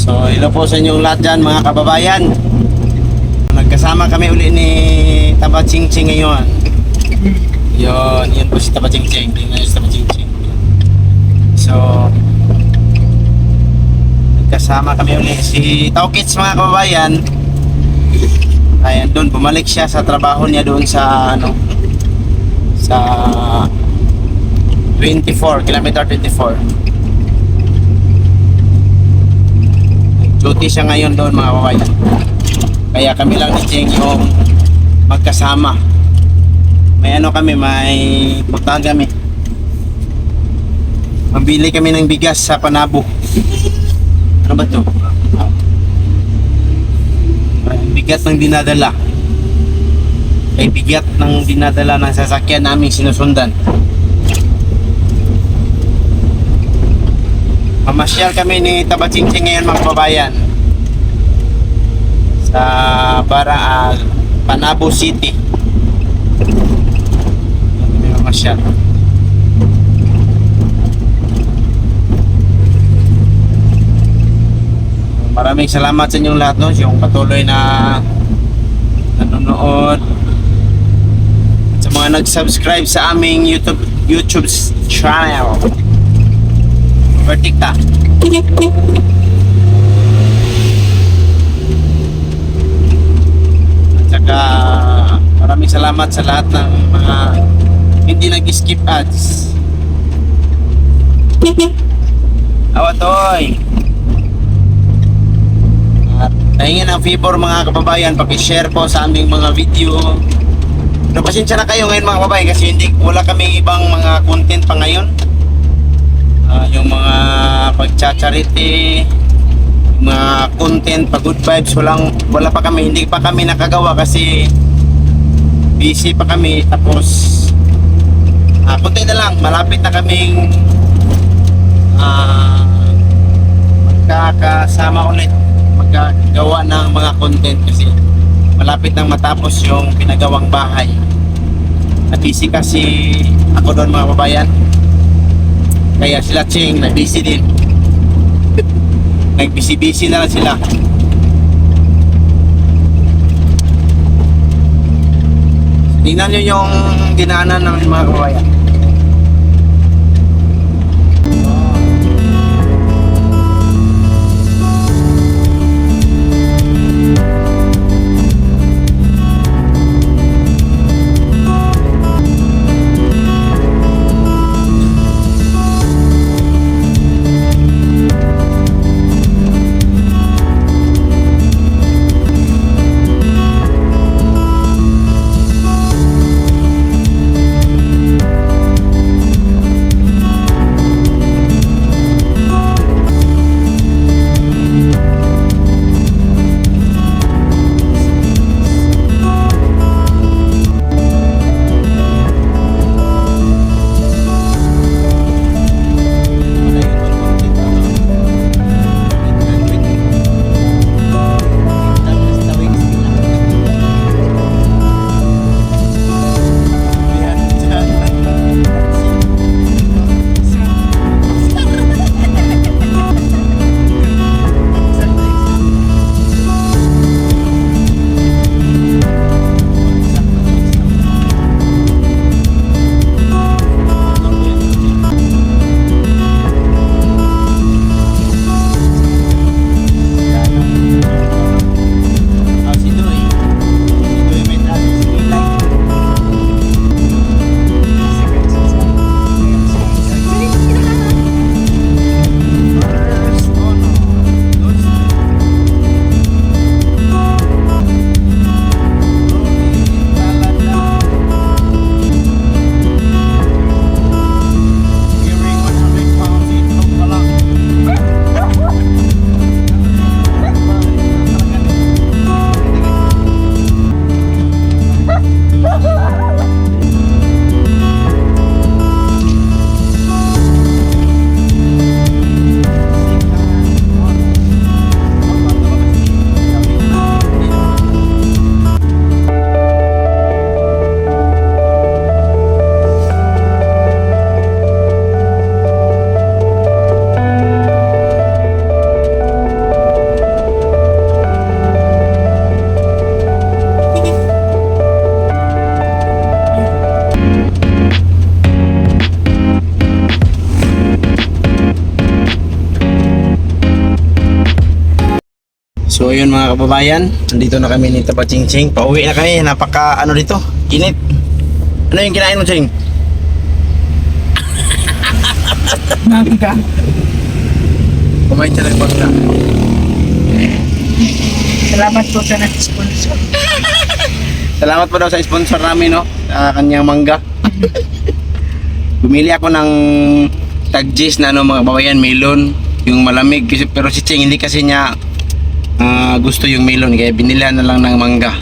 So, hello po sa inyong lahat dyan mga kababayan. Nagkasama kami uli ni Taba Ching Ching ngayon. Yun, yun po si Taba Ching Ching. Niyo si Taba Ching Ching. So, nagkasama kami uli si Taukits mga kababayan. Ayan, doon bumalik siya sa trabaho niya doon sa ano sa 24, kilometer 24. Duty siya ngayon doon mga kababayan. Kaya kami lang ni Cheng yung magkasama. May ano kami, may puntahan kami. Mabili kami ng bigas sa Panabo. Ano ba to? Bigat ng dinadala. Ay bigat ng dinadala ng sasakyan naming sinusundan. Mamasyal kami ni Tabatsingtsing ngayon mga kababayan sa para ah, Panabo City. Kami mamasyal. Maraming salamat sa inyong lahat no, yung patuloy na nanonood at sa mga nag-subscribe sa aming YouTube YouTube channel. Vertica. At saka maraming salamat sa lahat ng mga hindi nag-skip ads. Awatoy! At nahingin ang favor mga kababayan, paki-share po sa aming mga video. No, pasensya na kayo ngayon mga kababayan kasi hindi wala kaming ibang mga content pa ngayon. Ah, yung mga pagcha-charity, mga content, pa good vibes, walang, wala pa kami, hindi pa kami nakagawa kasi busy pa kami. Tapos, ah, konti na lang, malapit na kaming ah, magkakasama ulit, magkagawa ng mga content kasi malapit nang matapos yung pinagawang bahay. At busy kasi ako doon mga kababayan. Kaya sila Ching, na-busy din. Nag-busy-busy na lang sila. Tingnan nyo yung dinaanan ng mga kababayan. So mga kababayan, nandito na kami ni Tapa Ching Ching. Pauwi na kami, napaka ano dito, init. Ano yung kinain mo Ching? Mangga. Kumain ng vodka. Salamat po sa nag-sponsor. Salamat po daw sa sponsor namin, no? Sa kanyang mangga. Bumili ako ng tagjis na ano mga kababayan, melon. Yung malamig. Kasi, pero si Ching hindi kasi niya ah, gusto yung melon. Kaya binila na lang ng mangga.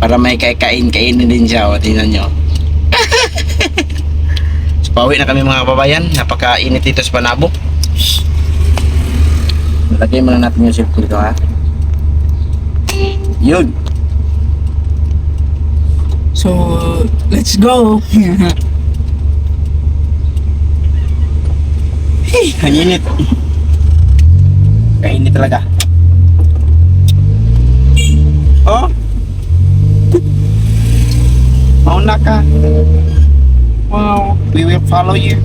Para may kain-kainin din siya. O, tingnan nyo. so, pauwi na kami mga kababayan. Napakainit dito sa Panabo. Lagay muna natin yung safety dito ha. Yun. So, let's go. Hey, ang init. Kainit talaga. Oh. Mauna ka. Wow. We will follow you.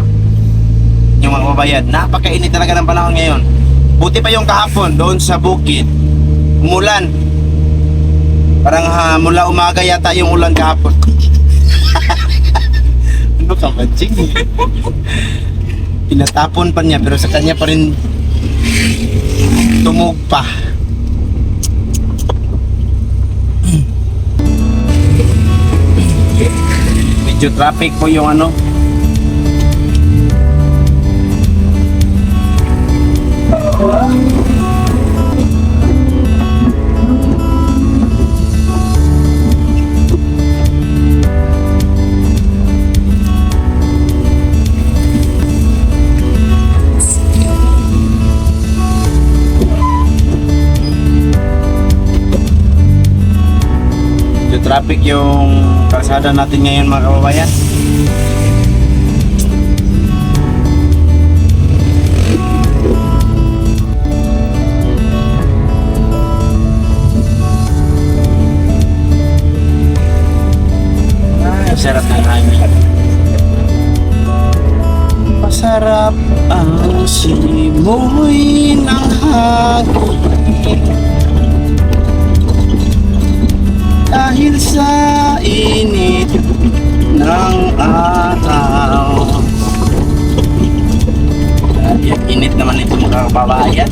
Yung mga babayan, napakainit talaga ng panahon ngayon. Buti pa yung kahapon doon sa bukid, umulan. Parang ha, mula umaga yata yung ulan kahapon. ano ka ba? Pinatapon pa niya pero sa kanya pa rin tumog pa. Medyo traffic po yung ano. Traffic yung kalsada natin ngayon mga kababayan. Ay, sarap ng hangin. Masarap ang simoy ng hangin dahil sa init ng araw. Grabe, init naman ito mga kababayan.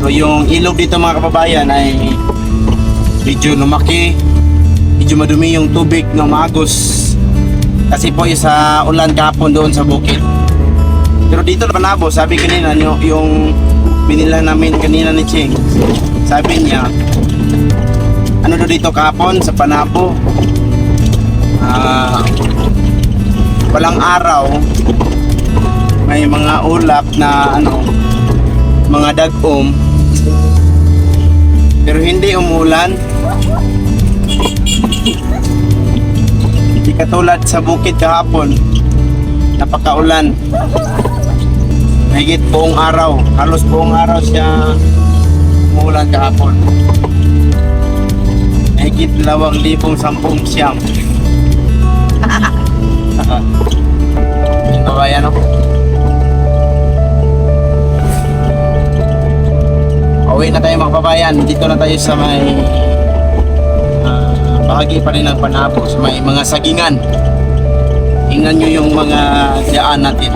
So yung ilog dito mga kababayan ay medyo lumaki, medyo madumi yung tubig ng magos kasi po sa ulan kahapon doon sa bukid. Pero dito na Panabo, sabi kanina yung, yung binila namin kanina ni Ching. Sabi niya, ano daw dito kahapon sa Panabo? Ah, walang araw. May mga ulap na ano, mga dagom. Pero hindi umulan. Hindi katulad sa bukid kahapon. Napakaulan. Mahigit buong araw. Halos buong araw siya umulan kahapon. Mahigit dalawang libong sampung siyam. Ito ba yan ako? Uwi na tayo mga kababayan. Dito na tayo sa may ah, bahagi pa rin ng Panabo. May mga sagingan. Tingnan nyo yung mga daan natin.